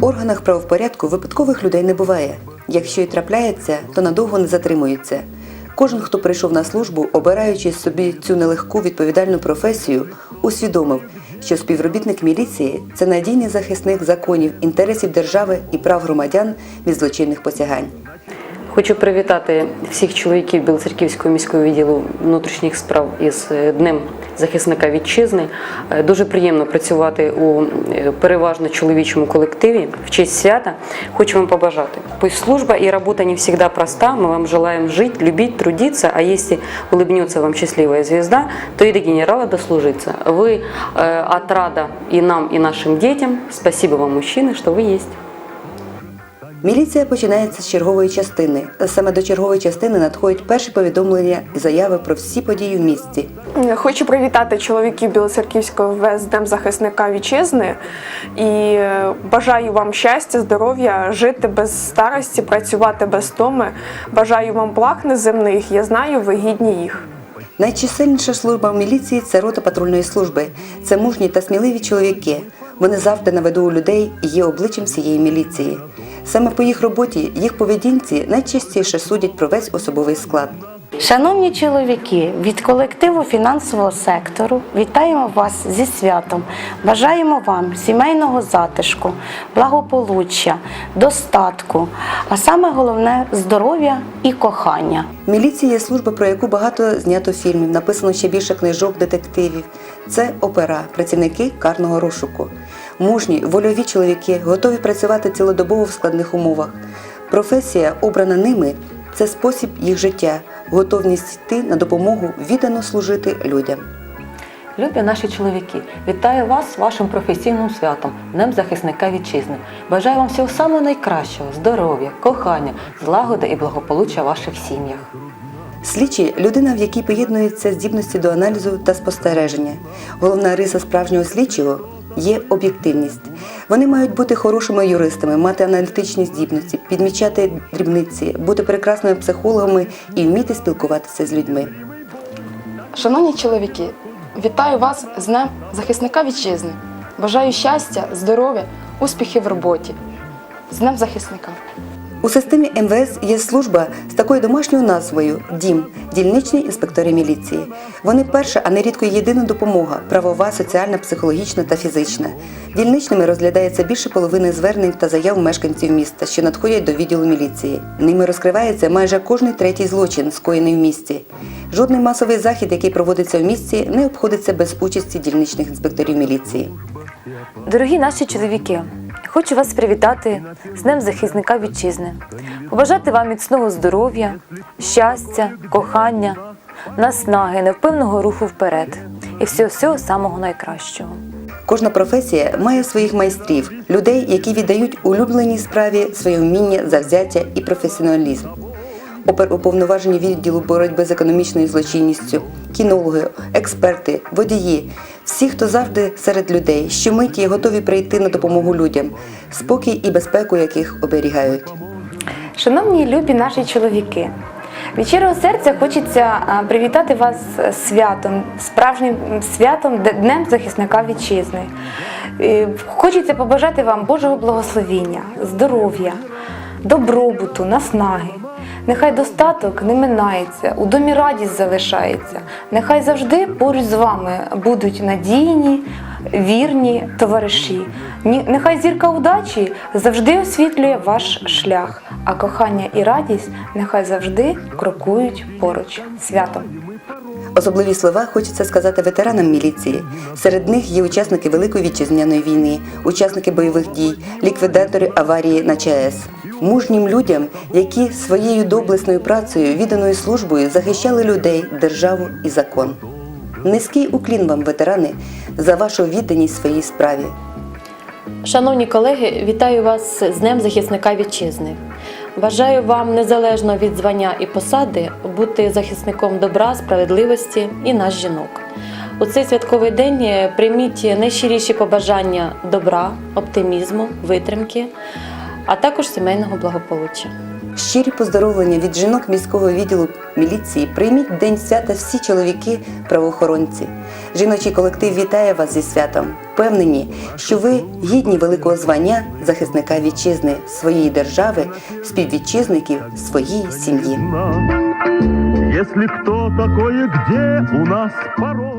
органах правопорядку випадкових людей не буває. Якщо й трапляється, то надовго не затримується. Кожен, хто прийшов на службу, обираючи собі цю нелегку відповідальну професію, усвідомив, що співробітник міліції це надійний захисник законів, інтересів держави і прав громадян від злочинних посягань. Хочу привітати всіх чоловіків Білоцерківського міського відділу внутрішніх справ із е, Днем захисника вітчизни. Е, Дуже приємно працювати у е, переважно чоловічому колективі в честь свята. Хочу вам побажати. Пусть служба и работа не всегда проста. Мы вам желаем жить, любить, трудиться. А если улыбнется вам счастливая звезда, то и до генерала дослужиться. Вы э, отрада и нам, и нашим детям. Спасибо вам, мужчины, что вы есть. Міліція починається з чергової частини. Саме до чергової частини надходять перші повідомлення і заяви про всі події в місті. Хочу привітати чоловіків Білоцерківського ВЕС Днем захисника вітчизни і е, бажаю вам щастя, здоров'я, жити без старості, працювати без томи. Бажаю вам благ неземних. Я знаю, ви гідні їх. Найчисельніша служба в міліції це рота патрульної служби. Це мужні та сміливі чоловіки. Вони завжди на виду у людей і є обличчям всієї міліції. Саме по їх роботі, їх поведінці найчастіше судять про весь особовий склад. Шановні чоловіки, від колективу фінансового сектору вітаємо вас зі святом. Бажаємо вам сімейного затишку, благополуччя, достатку, а саме головне здоров'я і кохання. Міліція є служба, про яку багато знято фільмів, написано ще більше книжок, детективів. Це опера, працівники карного розшуку. Мужні, вольові чоловіки, готові працювати цілодобово в складних умовах. Професія, обрана ними, це спосіб їх життя, готовність йти на допомогу, віддано служити людям. Любі наші чоловіки, вітаю вас з вашим професійним святом, Днем захисника вітчизни. Бажаю вам всього самого найкращого, здоров'я, кохання, злагоди і благополуччя в ваших сім'ях. Слідчі людина, в якій поєднуються здібності до аналізу та спостереження. Головна риса справжнього слідчого є об'єктивність. Вони мають бути хорошими юристами, мати аналітичні здібності, підмічати дрібниці, бути прекрасними психологами і вміти спілкуватися з людьми. Шановні чоловіки, вітаю вас з Днем захисника вітчизни. Бажаю щастя, здоров'я, успіхів в роботі. З Днем захисника. У системі МВС є служба з такою домашньою назвою ДІМ дільничні інспектори міліції. Вони перша, а нерідко й єдина допомога правова, соціальна, психологічна та фізична. Дільничними розглядається більше половини звернень та заяв мешканців міста, що надходять до відділу міліції. Ними розкривається майже кожний третій злочин, скоєний в місті. Жодний масовий захід, який проводиться в місті, не обходиться без участі дільничних інспекторів міліції. Дорогі наші чоловіки, хочу вас привітати з Днем захисника вітчизни, побажати вам міцного здоров'я, щастя, кохання, наснаги, невпинного руху вперед і всього всього самого найкращого. Кожна професія має своїх майстрів, людей, які віддають улюбленій справі своє вміння, завзяття і професіоналізм. Оперуповноважені відділу боротьби з економічною злочинністю, кінологи, експерти, водії, всі, хто завжди серед людей, щомиті готові прийти на допомогу людям, спокій і безпеку яких оберігають. Шановні любі наші чоловіки, від щирого серця хочеться привітати вас святом, справжнім святом Днем захисника вітчизни. Е, Хочеться побажати вам Божого благословіння, здоров'я, добробуту, наснаги. Нехай достаток не минається, у домі радість залишається. Нехай завжди поруч з вами будуть надійні, вірні товариші. Нехай зірка удачі завжди освітлює ваш шлях, а кохання і радість нехай завжди крокують поруч святом. Особливі слова хочеться сказати ветеранам міліції. Серед них є учасники Великої вітчизняної війни, учасники бойових дій, ліквідатори аварії на ЧАЕС. Мужнім людям, які своєю доблесною працею, відданою службою захищали людей, державу і закон. Низький уклін вам, ветерани, за вашу відданість своїй справі. Шановні колеги, вітаю вас з Днем захисника вітчизни. Бажаю вам незалежно від звання і посади бути захисником добра, справедливості і нас жінок. У цей святковий день е, прийміть найщиріші побажання добра, оптимізму, витримки, а також сімейного благополуччя. Щирі поздоровлення від жінок міського відділу міліції прийміть день свята всі чоловіки правоохоронці. Жіночий колектив вітає вас зі святом. Впевнені, що ви гідні великого звання захисника вітчизни своєї держави, співвітчизників своєї сім'ї. Если кто такое, где у нас порой